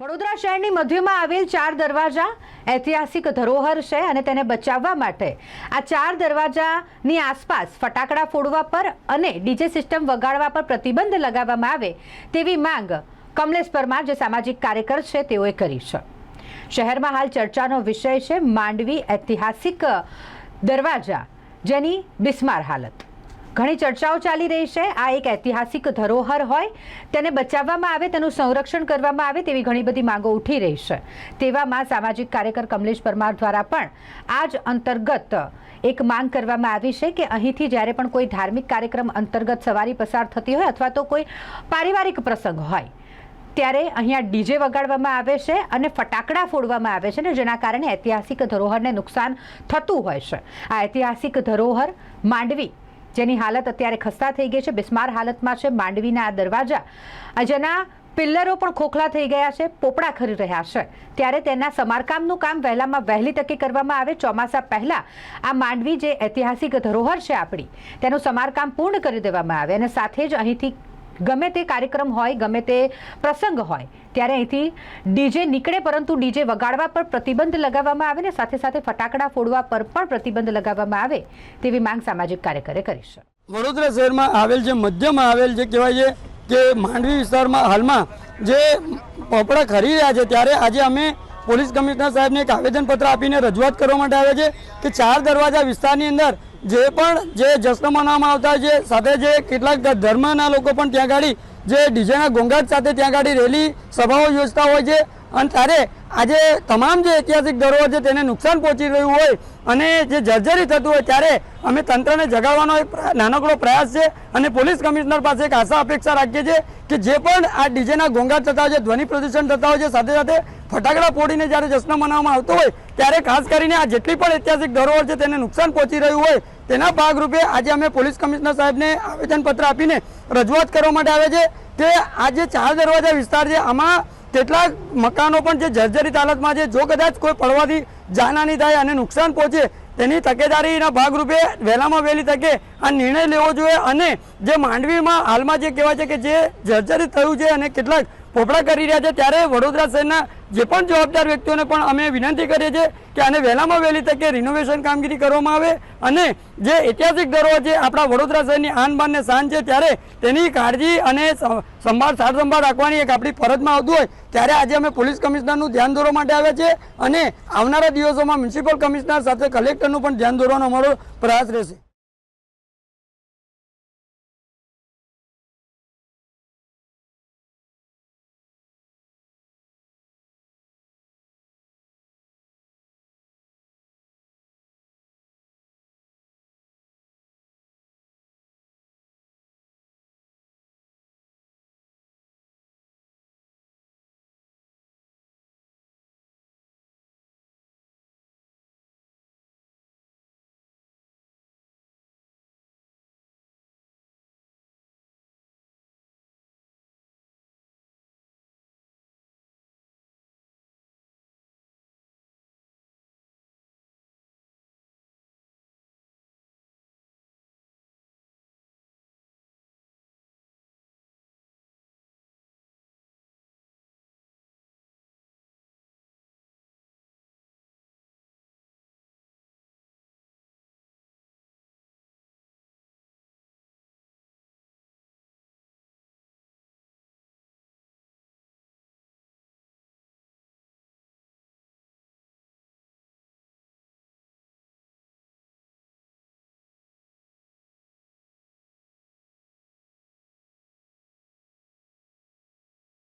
વડોદરા શહેરની મધ્યમાં આવેલ ચાર દરવાજા ઐતિહાસિક ધરોહર છે અને તેને બચાવવા માટે આ ચાર દરવાજાની આસપાસ ફટાકડા ફોડવા પર અને ડીજે સિસ્ટમ વગાડવા પર પ્રતિબંધ લગાવવામાં આવે તેવી માંગ કમલેશ પરમાર, જે સામાજિક કાર્યકર છે, તેઓએ કરી છે. શહેરમાં હાલ ચર્ચાનો વિષય છે માંડવી ઐતિહાસિક દરવાજા, જેની બિસ્માર હાલત. ઘણી ચર્ચાઓ ચાલી રહી છે. આ એક ઐતિહાસિક ધરોહર હોય. તેને બચાવવામાં આવે, તેનું સંરક્ષણ કરવામાં આવે તેવી ઘણી બધી માંગો ઉઠી રહી છે. તેવામાં સામાજિક કાર્યકર કમલેશ પરમાર દ્વારા પણ આ જ અંતર્ગત એક માંગ કરવામાં આવી છે કે અહીંથી જ્યારે પણ કોઈ ધાર્મિક કાર્યક્રમ અંતર્ગત સવારી પસાર થતી હોય અથવા તો કોઈ પારિવારિક પ્રસંગ હોય, ત્યારે અહીંયા ડીજે વગાડવામાં આવે છે અને ફટાકડા ફોડવામાં આવે છે ને જેના કારણે ઐતિહાસિક ધરોહરને નુકસાન થતું હોય છે. આ ઐતિહાસિક ધરોહર માંડવી જેની હાલત અત્યારે ખસ્તા થઈ ગઈ છે. બિસ્માર હાલતમાં છે માંડવીના આ દરવાજા. જેના પિલ્લરો પણ ખોખલા થઈ ગયા છે, પોપડા ખરી રહ્યા છે. ત્યારે તેના સમારકામનું કામ વહેલામાં વહેલી તકે કરવામાં આવે. ચોમાસા પહેલાં આ માંડવી જે ઐતિહાસિક ધરોહર છે આપણી, તેનું સમારકામ પૂર્ણ કરી દેવામાં આવે અને સાથે જ અહીંથી ગમે તે કાર્યક્રમ હોય, ગમે તે પ્રસંગ હોય, ત્યારે અહીંથી ડીજે નીકળે, પરંતુ ડીજે વગાડવા પર પ્રતિબંધ લગાવવામાં આવે ને સાથે સાથે ફટાકડા ફોડવા પર પણ પ્રતિબંધ લગાવવામાં આવે તેવી માંગ સામાજિક કાર્યકરે કરી છે. વડોદરા શહેરમાં આવેલ જે મધ્યમાં આવેલ જે કહેવાય છે કે માંડવી વિસ્તારમાં હાલમાં જે પોપડા ખરી રહ્યા છે, ત્યારે આજે અમે પોલીસ કમિશનર સાહેબને એક આવેદનપત્ર આપીને રજૂઆત કરવા માટે આવ્યા છે કે ચાર દરવાજા વિસ્તારની અંદર જે પણ જે જશ્ન મનાવવામાં આવતા છે, સાથે જે કેટલાક ધર્મના લોકો પણ ત્યાં ગાડી, જે ડીજેના ઘોંઘાટ સાથે ત્યાં ગાડી રેલી, સભાઓ યોજતા હોય છે. અને ત્યારે આજે તમામ જે ઐતિહાસિક ધરોહર છે તેને નુકસાન પહોંચી રહ્યું હોય અને જે જર્જરી થતું હોય ત્યારે અમે તંત્રને જગાડવાનો એક નાનકડો પ્રયાસ છે અને પોલીસ કમિશનર પાસે એક આશા અપેક્ષા રાખીએ છીએ કે જે પણ આ ડીજેના ઘોંઘાટ થતા હોય છે, ધ્વનિ પ્રદૂષણ થતા હોય છે, સાથે સાથે ફટાકડા ફોડીને જ્યારે જશ્ન મનાવવામાં આવતો હોય ત્યારે ખાસ કરીને આ જેટલી પણ ઐતિહાસિક ધરોહર છે તેને નુકસાન પહોંચી રહ્યું હોય તેના ભાગરૂપે આજે અમે પોલીસ કમિશનર સાહેબને આવેદનપત્ર આપીને રજૂઆત કરવા માટે આવે છે કે આ જે ચાર દરવાજા વિસ્તાર છે, આમાં કેટલાક મકાનો પણ જે જર્જરિત હાલતમાં છે, જો કદાચ કોઈ પડવાથી જાનહાની થાય અને નુકસાન પહોંચે, તેની તકેદારીના ભાગરૂપે વહેલામાં વહેલી તકે આ નિર્ણય લેવો જોઈએ. અને જે માંડવીમાં હાલમાં જે કહેવાય છે કે જે જર્જરિત થયું છે અને કેટલાક પોપડા કરી રહ્યા છે, ત્યારે વડોદરા શહેરના જે પણ જવાબદાર વ્યક્તિઓને પણ અમે વિનંતી કરીએ છીએ કે આને વહેલામાં વહેલી તકે રિનોવેશન કામગીરી કરવામાં આવે અને જે ઐતિહાસિક ધરોહર છે, આપણા વડોદરા શહેરની આન બાન શાન છે, ત્યારે તેની કાળજી અને સંભાળ સાર સંભાળ રાખવાની એક આપણી ફરજમાં આવતું હોય, ત્યારે આજે અમે પોલીસ કમિશનરનું ધ્યાન દોરવા માટે આવ્યા છે અને આવનારા દિવસોમાં મ્યુનિસિપલ કમિશનર સાથે કલેક્ટરનું પણ ધ્યાન દોરવાનો અમારો પ્રયાસ રહેશે.